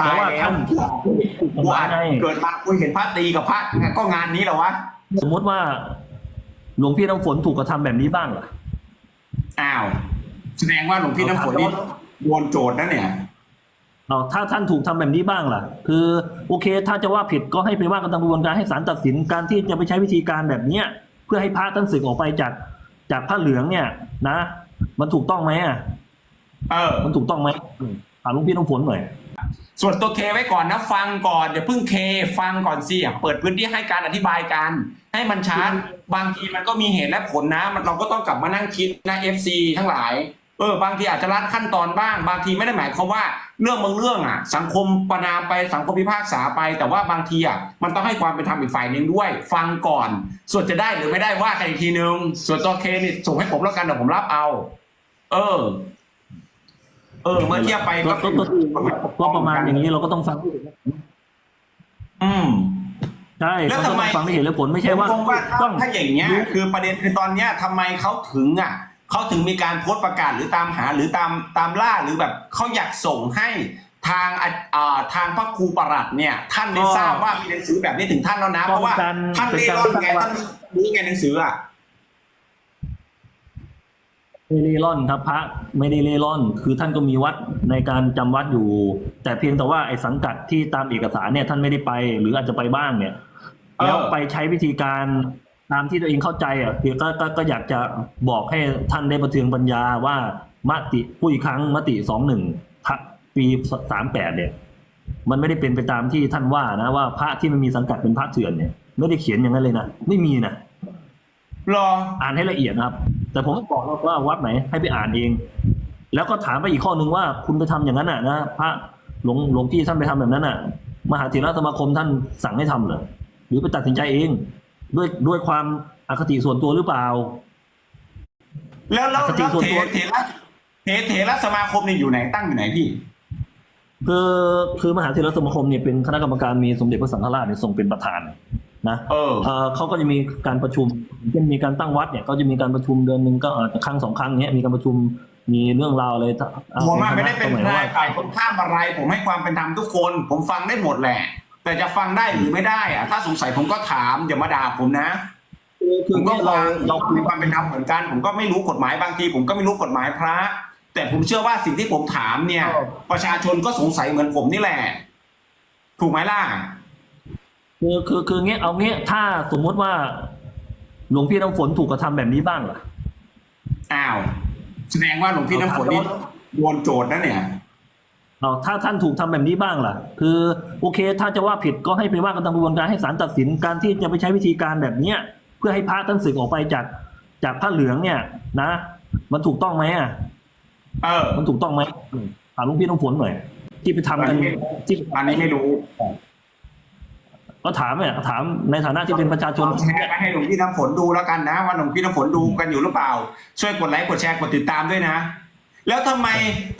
ตายเพราะว่าแล้ท่าวนกูอาจไงเกิดมากูเห็นพระตีกับพระก็งานนี้เหรอวะ สมมติว่า หลวงพี่น้ำฝนถูกกระทำแบบนี้บ้างล่ะอ้าว แสดงว่าหลวงพี่น้ำฝนนี่โดนโจทย์นะเนี่ยเอาถ้าท่านถูกทำแบบนี้บ้างล่ะ คือโอเค ถ้าจะว่าผิดก็ให้ไปว่ากันตามกระบวนการให้ศาลตัดสินการที่จะไปใช้วิธีการแบบเนี้ย เพื่อให้พระท่านสึกออกไปจากจากผ้าเหลืองเนี่ย นะ มันถูกต้องไหมอะเออ มันถูกต้องไหมอืมถามหลุงพี่น้ำฝนหน่อย ส่วนตัวเคไว้ก่อนนะฟังก่อนอย่าเพิ่งเคฟังก่อนสิอะเปิดพื้นที่ให้การอธิบายกัน ให้มันชัดบางทีมันก็มีเหตุและผลนะ มันเราก็ต้องกลับมานั่งคิดนะเอฟซีทั้งหลายเออบางทีอาจจะลัดขั้นตอนบ้าง บางทีไม่ได้หมายความว่าเรื่องบางเรื่องอะ สังคมประนามไปสังคมพิพากษาไป แต่ว่าบางทีอะมันต้องให้ความเป็นธรรมอีกฝ่ายหนึ่งด้วย ฟังก่อน ส่วนจะได้หรือไม่ได้ว่ากันอีกทีนึงส่วนตัวเคนี่ส่งให้ผมแล้วกันเดี๋ยวผมรับเอา เออ เออ เมื่อเทียบไปก็ก็ก็ก็ก็ประมาณอย่างนี้เราก็ต้องฟังอืมใช่แล้วก็ต้ทำองไมฟังไม่เห็นและผลไม่ใช่ว่าผมว่าถ้าต้องถ้าอย่างเงี้ย คือประเด็นคือตอนเนี้ยทำไมเขาถึงอะเขาถึงมีการโพสต์ประกาศหรือตามหาหรือตามตามล่าหรือแบบเขาอยากส่งให้ทางอะอ่าทางพระครูประหลัดเนี่ย ท่านได้ทราบว่ามีหนังสือแบบนี้ถึงท่านแล้วนะเพราะว่าท่านเล่ร่อนไงท่านรู้ไงหนังสืออะ ไม่ได้เล่ร่อนครับพระไม่ได้เล่ร่อน คือท่านก็มีวัดในการจำวัดอยู่ แต่เพียงแต่ว่าไอ้สังกัดที่ตามเอกสารเนี่ยท่านไม่ได้ไป หรืออาจจะไปบ้างเนี่ยเออแล้วไปใช้วิธีการตามที่ตัวเองเข้าใจอะคือก็ก็ก็อยากจะบอกให้ท่านได้ประเทืองปัญญาว่ามติผู้อีกครั้งมติสองหนึ่งปีสามแปดเนี่ย มันไม่ได้เป็นไปตามที่ท่านว่านะว่าพระที่ไม่มีสังกัดเป็นพระเถื่อนเนี่ย ไม่ได้เขียนอย่างนั้นเลยนะไม่มีนะรออ่านให้ละเอียดนะครับ แต่ผมบอกว่าวัดไหนให้ไปอ่านเอง แล้วก็ถามไปอีกข้อหนึ่งว่าคุณไปทำอย่างนั้นน่ะนะพระหลวงหลวงพี่ท่านไปทำแบบนั้นน่ะ มหาเถรสมาคมท่านสั่งให้ทำเหรอหรือไปตัดสินใจเอง ด้วยด้วยความอคติส่วนตัวหรือเปล่า แล้วแล้วปกติแล้วส่วนเถตัวเถระเถเถระสมาคมนี่อยู่ไหนตั้งอยู่ไหนพี่คือคือมหาเถรสมาคมเนี่ยเป็นคณะกรรมการมีสมเด็จพระสังฆราชเนี่ยทรงเป็นประธาน นะเออเอ่อเขาก็จะมีการประชุมเช่นมีการตั้งวัดเนี่ยก็จะมีการประชุมเดือนหนึ่งก็อาจจะครั้งสองครั้งเนี้ยมีการประชุมมีเรื่องราวอะไรอะผมอะไม่ได้เป็นสมัยทนาว่ายฝ่ายคนข้ามอะไร ผมให้ความเป็นธรรมทุกคน ผมฟังได้หมดแหละ แต่จะฟังได้หรือไม่ได้อะถ้าสงสัยผมก็ถามอย่ามาด่าผมนะคือผคือมก็เนี่ยเราฟังเราเรามีความเป็นธรรมเหมือนกัน ผมก็ไม่รู้กฎหมายบางที ผมก็ไม่รู้กฎหมายพระ แต่ผมเชื่อว่าสิ่งที่ผมถามเนี่ย ประชาชนก็สงสัยเหมือนผมนี่แหละ ถูกไหมล่ะ คือคือคือเงี้ยเอาเงี้ยถ้าสมมุติว่า หลวงพี่น้ำฝนถูกกระทำแบบนี้บ้างล่ะอ้าว แสดงว่าหลวงพี่น้ำฝนนี่โดนโจทย์นะเนี่ยเอาถ้าท่านถูกทำแบบนี้บ้างล่ะ คือโอเค ถ้าจะว่าผิดก็ให้ไปว่ากันตามกระบวนการให้ศาลตัดสินการที่จะไปใช้วิธีการแบบเนี้ยเพื่อให้พระท่านสึกออกไปจากจากผ้าเหลืองเนี่ยนะ มันถูกต้องไหมอะเออ มันถูกต้องไหมอืมถามหลุงพี่น้ำฝนหน่อยที่ไปทำกันอันนี้ที่อันนี้ไม่รู้ ก็ถามเนี่ยถามในฐานะที่เป็นประชาชนแชร์ไปให้หลวงพี่น้ำฝนดูแล้วกันนะ ว่าหลวงพี่น้ำฝนดูกันอยู่หรือเปล่า ช่วยกดไลค์กดแชร์กดติดตามด้วยนะ แล้วทำไม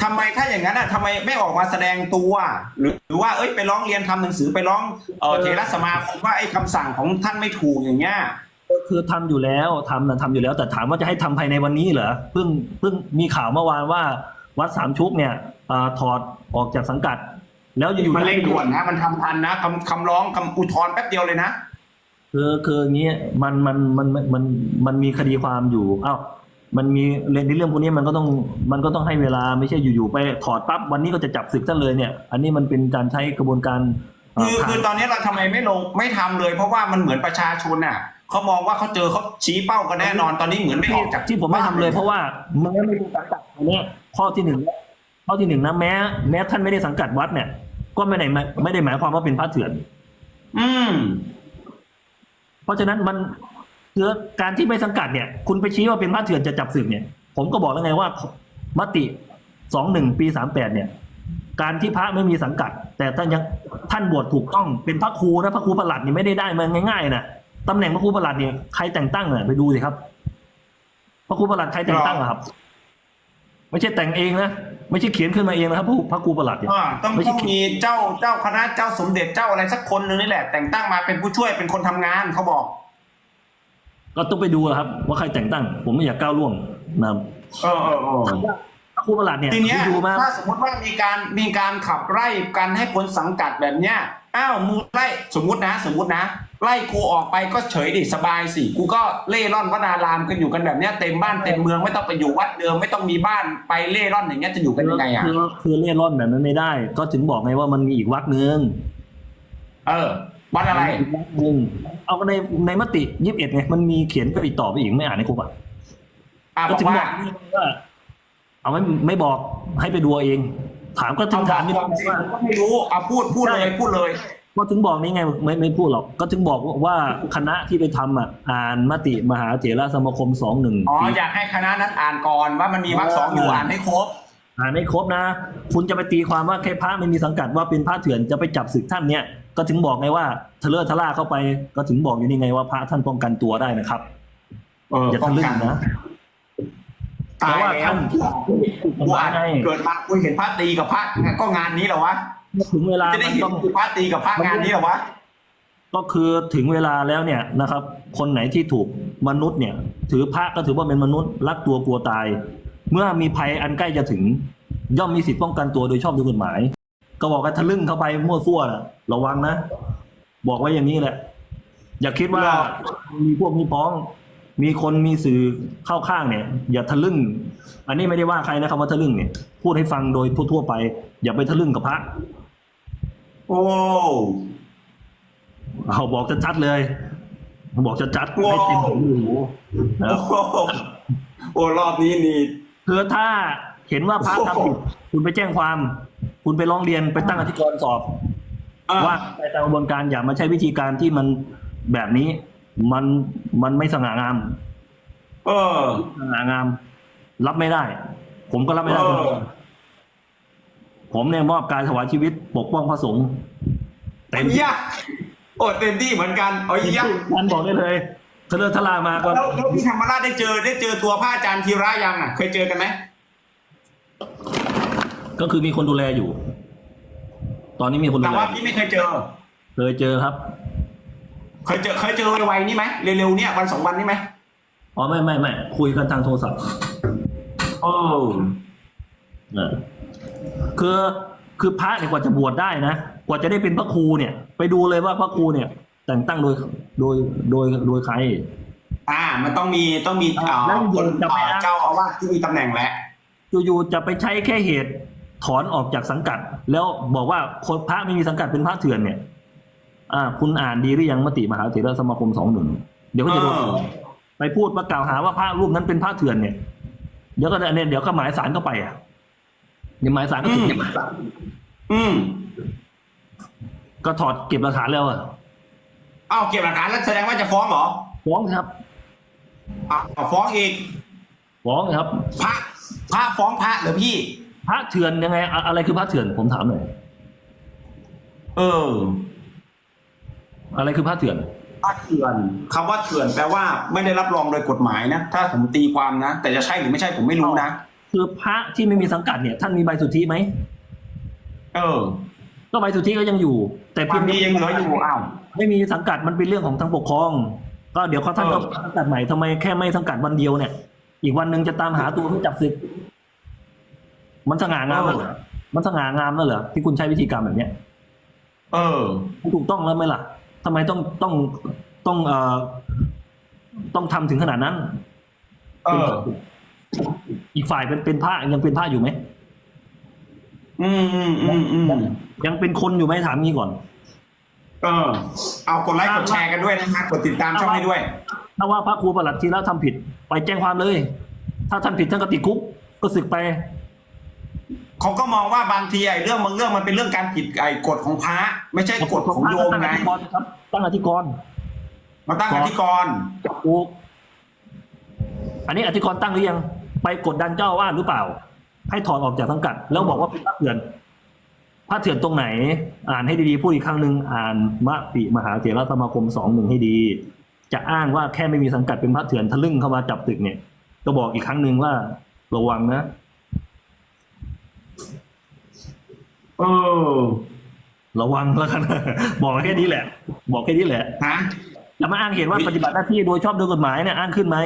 ทำไมถ้าอย่างนั้นอะทำไมไม่ออกมาแสดงตัว หรือหรือว่าเอ้ยไปร้องเรียนทำหนังสือไปร้องเออเทรสมาคมว่าไอ้คำสั่งของท่านไม่ถูกอย่างเงี้ยคือทำอยู่แล้วทำนะทำอยู่แล้ว แต่ถามว่าจะให้ทำภายในวันนี้เหรอเพิ่งเพิ่งมีข่าวเมื่อวานว่าวัดสามชุกเนี่ยอาถอดออกจากสังกัด แล้วอยู่ๆมันเร่งด่วนนะมันทำทันนะคำคำร้องคำอุทธรณ์แป๊บเดียวเลยนะคือคืออย่างนี้มันมันมันมันมันมันมีคดีความอยู่อ้าวมันมีเรื่องในเรื่องพวกนี้มันก็ต้องมันก็ต้องให้เวลาไม่ใช่อยู่ๆไปถอดปั๊บวันนี้ก็จะจับศึกซะเลยเนี่ย อันนี้มันเป็นการใช้กระบวนการเอ่คือทางคือตอนนี้เราทำไมไม่ลงไม่ทำเลย เพราะว่ามันเหมือนประชาชนน่ะเขามองว่าเขาเจอเขาชี้เป้ากันแน่นอนตอนนี้เหมือนไม่ออกจากที่ผมไม่ทำเลย เพราะว่าแม้ไม่มีสังกัดอันเนี้ยข้อที่หนึ่งข้อที่หนึ่งนะแม้ แม้ท่านไม่ได้สังกัดวัดเนี่ย ก็ไม่ได้หมายไม่ได้หมายความว่าเป็นพระเถื่อน อืม เพราะฉะนั้นมันคือการที่ไม่สังกัดเนี่ย คุณไปชี้ว่าเป็นพระเถื่อนจะจับศึกเนี่ย ผมก็บอกแล้วไงว่ามติสองหนึ่งปีสามแปดเนี่ย การที่พระไม่มีสังกัด แต่ท่านยังท่านบวชถูกต้องเป็นพระครูนะพระครูประหลัดนี่ไม่ได้ได้มาง่ายๆนะตำแหน่งพระครูประหลัดเนี่ยใครแต่งตั้งเนี่ยไปดูสิครับ พระครูประหลัดใครแต่งตั้งอะครับ ไม่ใช่แต่งเองนะ ไม่ใช่เขียนขึ้นมาเองนะครับพระพระครูประหลัดเนี่ย อ่าต้องไม่ใช่ ต้องมีเจ้าเจ้าคณะเจ้าสมเด็จเจ้าอะไรสักคนหนึ่งนี่แหละ แต่งตั้งมาเป็นผู้ช่วยเป็นคนทำงานเขาบอก ก็ต้องไปดูอะครับ ว่าใครแต่งตั้ง ผมไม่อยากก้าวล่วงนะครับเออเออเออพระครูประหลัดเนี่ยทีเนี้ยอยู่มา ถ้าสมมติว่ามีการมีการขับไล่กันให้คนสังกัดแบบเนี้ยอ้าวมึงไล่สมมตินะ สมมตินะ ไล่กูออกไปก็เฉยดิสบายสิกูก็เล่ร่อนวนารามกันอยู่กันแบบเนี้ยเต็มบ้านเต็มเมืองไม่ต้องไปอยู่วัดเดิมไม่ต้องมีบ้านไปเล่ร่อนอย่างเงี้ยจะอยู่กันยังไงอะคือคือเล่ร่อนแบบนั้นไม่ได้ ก็ถึงบอกไงว่ามันมีอีกวรรคหนึ่งเออวัดอะไรมีกวรรคหนึ่งเอาในในมติยี่สิบเอ็ดไงมันมีเขียนไปอีกต่อไปอีกไม่อ่านในคุกอะอ่าบก็อกถึงบว่าอกว่าเอาไม่ไม่บอกให้ไปดูเอาเองถามก็ถึเอางบอถากมนี่ความจริงว่าผมก็ไม่รู้เอาพูดพูดเลยพูดเลย ก็ถึงบอกนี่ไงไม่ไม่พูดหรอก ก็ถึงบอกว่าคณะที่ไปทำอะอ่านมติมหาเถรสมาคมสองหนึ่งอ๋ออยากให้คณะนั้นอ่านก่อนว่ามันมีวรรคสองอยู่อ่านให้ครบอ่านไม่ครบนะ คุณจะไปตีความว่าแค่พระไม่มีสังกัดว่าเป็นพระเถื่อนจะไปจับศึกท่านเนี่ย ก็ถึงบอกไงว่าทะเลอะทะล่าเข้าไป ก็ถึงบอกอยู่นี่ไงว่าพระท่านป้องกันตัวได้นะครับเอออย่าป้อทะงลึ่งกันนะตายเพราะว่าแล้ท่าวนกูอ่านไงเกิดมากูเห็นพระตีกับพระก็งานนี้เหรอวะ ถึงเวลาจะได้มันเห็นต้องพระตีกับพระงานนี้เหรอวะก็คือถึงเวลาแล้วเนี่ยนะครับ คนไหนที่ถูกมนุษย์เนี่ย ถือพระก็ถือว่าเป็นมนุษย์รักตัวกลัวตาย เมื่อมีภัยอันใกล้จะถึง ย่อมมีสิทธิป้องกันตัวโดยชอบด้วยกฎหมาย ก็บอกกันทะลึ่งเข้าไปมั่วซั่วนะระวังนะ บอกไว้อย่างนี้แหละ อย่าคิดว่าหรอมีพวกมีพ้อง มีคนมีสื่อเข้าข้างเนี่ย อย่าทะลึ่ง อันนี้ไม่ได้ว่าใครนะครับว่าทะลึ่งเนี่ยพูดให้ฟังโดยทั่วๆไป อย่าไปทะลึ่งกับพระ โอ้เอาบอกชัดๆเลย บอกชัดๆว้าวให้เต็มหูนะโอ้โหโอ้รอบนี้นี่คือถ้าเห็นว่าพระทำผิดคุณไปแจ้งความ คุณไปร้องเรียนไปตั้งอธิกรณ์สอบอะว่าในตามกระบวนการอย่ามาใช้วิธีการที่มันแบบนี้ มันมันไม่สง่างาม เออสง่างาม รับไม่ได้ ผมก็รับไม่ได้ เออ เหมือนกัน ผมเนี่ยมอบการถวายชีวิตปกป้องพระสงฆ์เต็มที่ยะโอ้เต็มที่เหมือนกันโอ้ยยะท่านบอกได้เลยทะเลอะทะลามาก็แล้วแล้วพี่ธรรมราชได้เจอได้เจอตัวพระอาจารย์ธีระยังอะ เคยเจอกันไหมก็คือมีคนดูแลอยู่ ตอนนี้มีคนดูแต่แลว่าพี่ไม่เคยเจอ เคยเจอครับ เคยเจอเคยเจอไวๆนี่ไหมเร็วๆเนี่ยวันสองวันนี่ไหมอ๋อไม่ไม่ไม่คุยกันทางโทรศัพท์โอ้เออ คือคือพระเนี่ยกว่าจะบวชได้นะกว่าจะได้เป็นพระครูเนี่ย ไปดูเลยว่าพระครูเนี่ย แต่งตั้งโดยโดยโดยโดยใคร อ่า มันต้องมีต้องมีอ่าเอ่อแล้วคนจะไป เอ่ออ้างเจ้าอาวาสที่มีตำแหน่งแหละ อยู่ๆจะไปใช้แค่เหตุถอนออกจากสังกัด แล้วบอกว่าคนพระไม่มีสังกัดเป็นพระเถื่อนเนี่ย อ่า คุณอ่านดีหรือยังมติมหาเถรสมาคมสองหนึ่งเดี๋ยวก็จะโดนเออ ไปพูดมากล่าวหาว่าพระรูปนั้นเป็นพระเถื่อนเนี่ย เดี๋ยวก็เนี่ยเดี๋ยวก็หมายสารเข้าไปอะเดี๋ ยวหมายสารก็ถึงเนี่ยหมายสารอืม ก็ถอดเก็บหลักฐานแล้วอะเอ้าเก็บหลักฐานแล้วแสดงว่าจะฟ้องเหรอฟ้องครับอะเอาฟ้องอีกฟ้องครับ พระพระฟ้องพระเหรอพี่ พระเถื่อนยังไงอะอะไรคือพระเถื่อนผมถามหน่อยเออ อะไรคือพระเถื่อนพระเถื่อนคำว่าเถื่อนแปลว่าไม่ได้รับรองโดยกฎหมายนะถ้าผมตีความนะแต่จะใช่หรือไม่ใช่ผมไม่รู้นะ คือพระที่ไม่มีสังกัดเนี่ย ท่านมีใบสุทธิไหมเออ ก็ใบสุทธิก็ยังอยู่ แต่คเพีวายมงดียังเหลืออยู่อ้าวไม่มีสังกัดมันเป็นเรื่องของทางปกครอง ก็เดี๋ยวเขาท่านก็เออสังกัดใหม่ทำไมแค่ไม่สังกัดวันเดียวเนี่ย อีกวันหนึ่งจะตามหาตัวเพื่อจับศึก มันสง่างามแล้วเหรอมันสง่างามแล้วเหรอที่คุณใช้วิธีการแบบเนี้ย เออมันถูกต้องแล้วไหมล่ะทำไมต้องต้องต้องเอ่อต้องทำถึงขนาดนั้น เออ อีกฝ่ายเป็นเป็นพระยังเป็นพระอยู่ไหมอืมอืมอืมอืมยังเป็นคนอยู่ไหมถามงี้ก่อน เออ เอากดไลค์กดแชร์กันด้วยนะครับกดติดตามช่องให้ด้วยถ้าว่าพระครูประหลัดทีละทำผิด ไปแจ้งความเลย ถ้าท่านผิดท่านก็ติดคุก ก็สึกไปเขาก็มองว่าบางทีไอ้เรื่องบางเรื่องมันเป็นเรื่องการผิดไอ้กฎของพระไม่ใช่กฎของโยมตั้งไงอธิกรณ์ครับ ตั้งอธิกรณ์มาตั้งอธิกรณ์ถูกอันนี้อธิกรณ์ตั้งหรือยัง ไปกดดันเจ้าอาวาสหรือเปล่า ให้ถอนออกจากสังกัด แล้วบอกว่าเป็นพระเถื่อนพระเถื่อนตรงไหน อ่านให้ดีๆพูดอีกครั้งหนึ่งอ่านมติมหาเถรสมาคมสองหนึ่งให้ดี จะอ้างว่าแค่ไม่มีสังกัดเป็นพระเถื่อนทะลึ่งเข้ามาจับตึกเนี่ยก็บอกอีกครั้งหนึ่งว่าระวังนะเออระวังแล้วกันบอกแค่นี้แหละ บอกแค่นี้แหละฮะจะมาอ้างเหตุว่าปฏิบัติหน้าที่โดยชอบโดยกฎหมายเนี่ยอ้างขึ้นไหม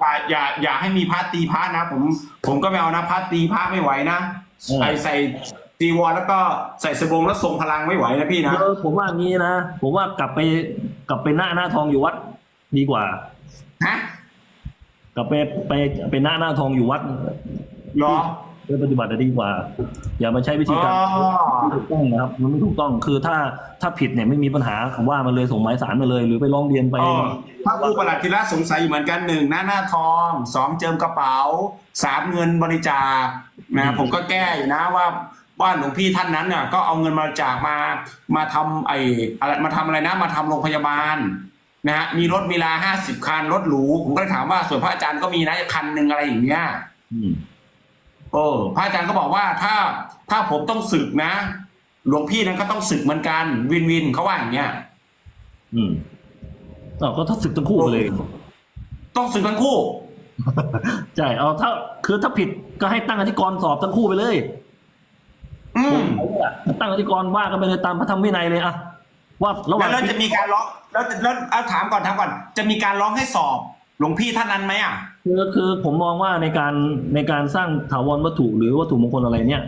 อย่าอย่าอย่าให้มีพระตีพระนะ ผมผมก็ไม่เอานะพระตีพระไม่ไหวนะอืม ไอใส่ตีวรแล้วก็ใส่สบงแล้วทรงพลังไม่ไหวนะพี่นะ เออผมว่างี้นะ ผมว่ากลับไปกลับไปหน้าหน้าทองอยู่วัด ดีกว่า ฮะกลับไปไปไปหน้าหน้าทองอยู่วัด เหรอ ไปปฏิบัติจะดีกว่า อย่ามาใช้วิธีการอ๋อไม่ถูกต้องนะครับ มันไม่ถูกต้องคือถ้าถ้าผิดเนี่ยไม่มีปัญหาคำว่ามันเลยส่งหมายสารมาเลย หรือไปร้องเรียนไปอ๋อพระครูประหลัดธีระสงสัยอยู่เหมือนกันหนึ่งหน้าหน้าทองสองเจิมกระเป๋าสามเงินบริจาคนะผมก็แก้อยู่นะว่าว่าหลวงพี่ท่านนั้นเนี่ยก็เอาเงินบริจาคมามาทำไอ้อะไรมาทำอะไรนะ มาทำโรงพยาบาลนะฮะมีรถมีลาห้าสิบคันรถหรูผมก็เลยถามว่าส่วนพระอาจารย์ก็มีนะคันหนึ่งอะไรอย่างเงี้ย อืมโอ้พระอาจารย์ก็บอกว่าถ้าถ้าผมต้องศึกนะ หลวงพี่นั้นก็ต้องศึกเหมือนกัน วินวินเขาว่าอย่างเงี้ยอืมอ้าวก็ถ้าศึกทั้งคู่ไปเลย ต้องศึกทั้งคู่ใช่เอาถ้า คือถ้าผิดก็ให้ตั้งอธิกรณ์สอบทั้งคู่ไปเลยอืมตั้งอธิกรณ์ว่ากันไปเลยตามพระธรรมวินัยเลยอะว่าระหแล้ว่างวแล้วจะมีการร้องแล้วแล้วเอาถามก่อนถามก่อน จะมีการร้องให้สอบ หลวงพี่ท่านนั้นไหมอะ คือคือผมมองว่าในการในการสร้างถาวรวัตถุหรือวัตถุมงคลอะไรเนี่ย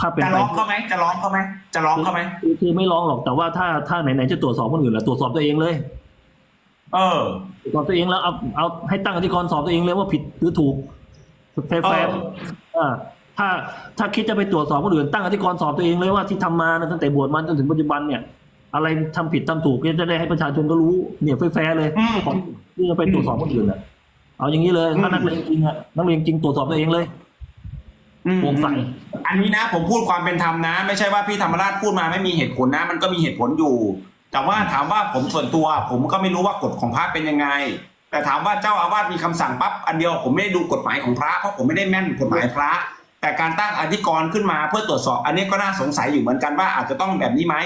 ถ้าเป็นจะไปร้องเขาไหมจะร้องเขาไหมจะร้องเขาไหมคือคือไม่ร้องหรอกแต่ว่าถ้าถ้าไหนๆจะตรวจสอบคนอื่นแล้วตรวจสอบตัวเองเลย เออตรวจสอบตัวเองแล้วเอาเอาให้ตั้งอธิกรณ์สอบตัวเองเลยว่าผิดหรือถูกแฟร์แฟร์เอออ่าถ้าถ้าคิดจะไปตรวจสอบคนอื่นตั้งอธิกรณ์สอบตัวเองเลยว่าที่ทำมาตั้งแต่บวชมาจนถึงปัจจุบันเนี่ยอะไรทำผิดทำถูกเนี่ยจะได้ให้ประชาชนก็รู้เนี่ยแฟร์ๆเลยอืมก่อนที่จะไปตรวจสอบคนอื่นอะ เอาอย่างนี้เลยถ้าอืมนักเรียนจริงอะนักเรียนจริงตรวจสอบตัวเองเลยอืมโปร่งใสอันนี้นะ ผมพูดความเป็นธรรมนะ ไม่ใช่ว่าพี่ธรรมราชพูดมาไม่มีเหตุผลนะ มันก็มีเหตุผลอยู่ แต่ว่าถามว่าผมส่วนตัว ผมก็ไม่รู้ว่ากฎของพระเป็นยังไง แต่ถามว่าเจ้าอาวาสมีคำสั่งปั๊บอันเดียวผมไม่ได้ดูกฎหมายของพระเพราะผมไม่ได้แม่นกฎหมายพระ แต่การตั้งอธิกรณ์ขึ้นมาเพื่อตรวจสอบ อันนี้ก็น่าสงสัยอยู่เหมือนกันว่าอาจจะต้องแบบนี้ไหม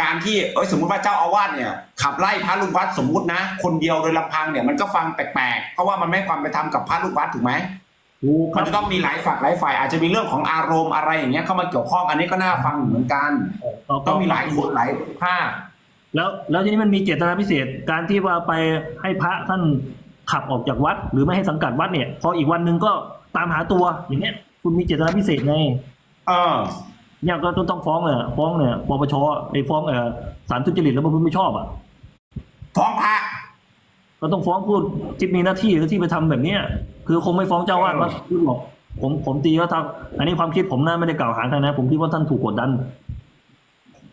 การที่เอ้ยสมมุติว่าเจ้าอาวาสเนี่ยขับไล่พระลูกวัดสมมุตินะ คนเดียวโดยลำพังเนี่ยมันก็ฟังแปลกๆเพราะว่ามันไม่ความเป็นธรรมกับพระลูกวัดถูกไหมมันจะต้องมีหลายฝักหลายฝ่ายอาจจะมีเรื่องของอารมณ์อะไรอย่างเงี้ยเข้ามาเกี่ยวข้องอันนี้ก็น่าฟังเหมือนกันต้องมีหลายคนหลายภาคแล้วแล้วทีนี้มันมีเจตนาพิเศษการที่ว่าไปให้พระท่านขับออกจากวัด หรือไม่ให้สังกัดวัดเนี่ย พออีกวันหนึ่งก็ตามหาตัวอย่างเงี้ย คุณมีเจตนาพิเศษไงเออเนี่ยก็ต้องฟ้องเนี่ยฟ้องเนี่ยปปชไอ้ฟ้องเอ่อสารทุจริตแล้วมันไม่ชอบอะฟ้องพระก็ต้องฟ้องผู้ที่มีหน้าที่หรือที่ไปทำแบบเนี้ยคือคงไม่ฟ้องเจ้าอาวาดมาพูดหรอกผมผมตีว่าทางอันนี้ความคิดผมนะไม่ได้กล่าวหาใครนะ ผมคิดว่าท่านถูกกดดัน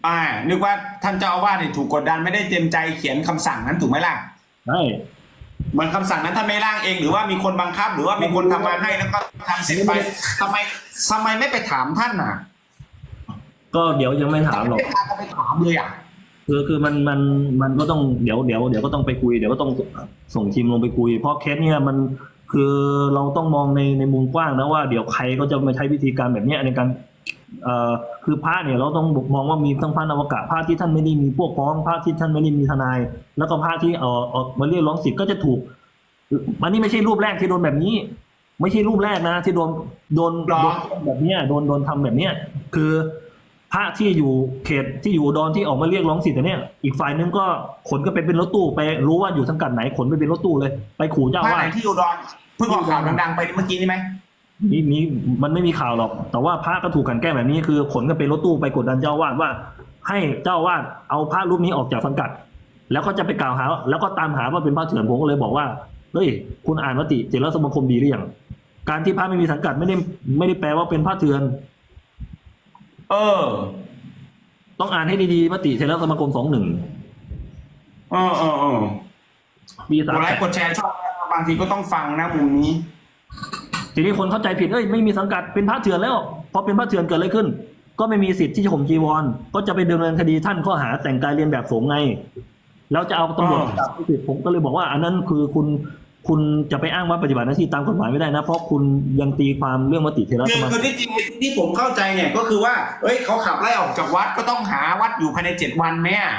อ่านึกว่าท่านเจ้าอาวาสเนี่ยถูกกดดันไม่ได้เต็มใจเขียนคำสั่งนั้นถูกไหมล่ะใช่ เหมือนคำสั่งนั้นท่านไม่ร่างเอง หรือว่ามีคนบังคับ หรือว่ามีคนทำมาให้แล้วก็ทำเสร็จไปทำไมทำไมไม่ไปถามท่านน่ะก็เดี๋ยวยังไม่ถามหรอกไม่พากันไปถามเลยอะ คือคือมันมันมันก็ต้องเดี๋ยวเดี๋ยวเดี๋ยวก็ต้องไปคุยเดี๋ยวก็ต้องส่งทีมลงไปคุย เพราะเคสเนี่ยมันคือเราต้องมองในในมุมกว้างนะว่าเดี๋ยวใครก็จะมาใช้วิธีการแบบเนี้ยในการเอ่อ คือพระเนี่ยเราต้องมองว่ามีทั้งพระนวกะพระที่ท่านไม่ได้มีพวกพ้องพระที่ท่านไม่ได้มีทนาย แล้วก็พระที่เออเออกมาเรียกร้องสิทธิ์ก็จะถูกมันนี่ไม่ใช่รูปแรกที่โดนแบบนี้ ไม่ใช่รูปแรกนะ ที่โดนโดนหรอโดนแบบเนี้ยโดนโดนทำแบบเนี้ยคือพระที่อยู่เขตที่อยู่อุดอนที่ออกมาเรียกร้องสิทธิ์อันเนี่ยอีกฝ่ายนึงก็ขนก็ไปเป็นรถตู้ไปรู้ว่าอยู่สังกัดไหนขนไปเป็นรถตู้เลย ไปขู่เจ้าพระว่าไหนที่อุดรเพิ่งออกข่าวดังๆไปเมื่อกี้นี่ไหม มีมีมันไม่มีข่าวหรอก แต่ว่าพระก็ถูกกลันแกล้งแบบนี้คือขนกันเป็นรถตู้ไปกดดันเจ้าอาวาดว่า ให้เจ้าอาวาดเอาพระรูปนี้ออกจากสังกัด แล้วก็จะไปกล่าวหา แล้วก็ตามหาว่าเป็นพระเถื่อนผมก็เลยบอกว่าเฮ้ยคุณอ่านมติเจริญสมาคมดีหรือยังการที่พระไม่มีสังกัดไม่ได้ไม่ได้แปลว่าเป็นพระเถื่อน เออ ต้องอ่านให้ดีๆมติเทรสมาคมสองหนึ่งเออเออเออปีกสามดไลค์กดแชร์ชอบบางทีก็ต้องฟังนะมุมนี้ ทีนี้คนเข้าใจผิดเอ้ยไม่มีสังกัดเป็นพระเถื่อนแล้วพอเป็นพระเถื่อนเกิดอะไรขึ้น ก็ไม่มีสิทธิ์ที่จะข่มจีวร ก็จะไปดำเนินคดีท่านข้อหาแต่งกายเรียนแบบสงฆ์ไงแล้วจะเอาตำรวจจับผิดผมก็เลยบอกว่า อันนั้นคือคุณคุณจะไปอ้างว่าปฏิบัติหน้าที่ตามกฎหมายไม่ได้นะ เพราะคุณยังตีความเรื่องมติเทรคือสมาคือที่จริงที่ผมเข้าใจเนี่ยก็คือว่าเอ้ยเขาขับไล่ออกจากวัดก็ต้องหาวัดอยู่ภายในเจ็ดวันไหมอะ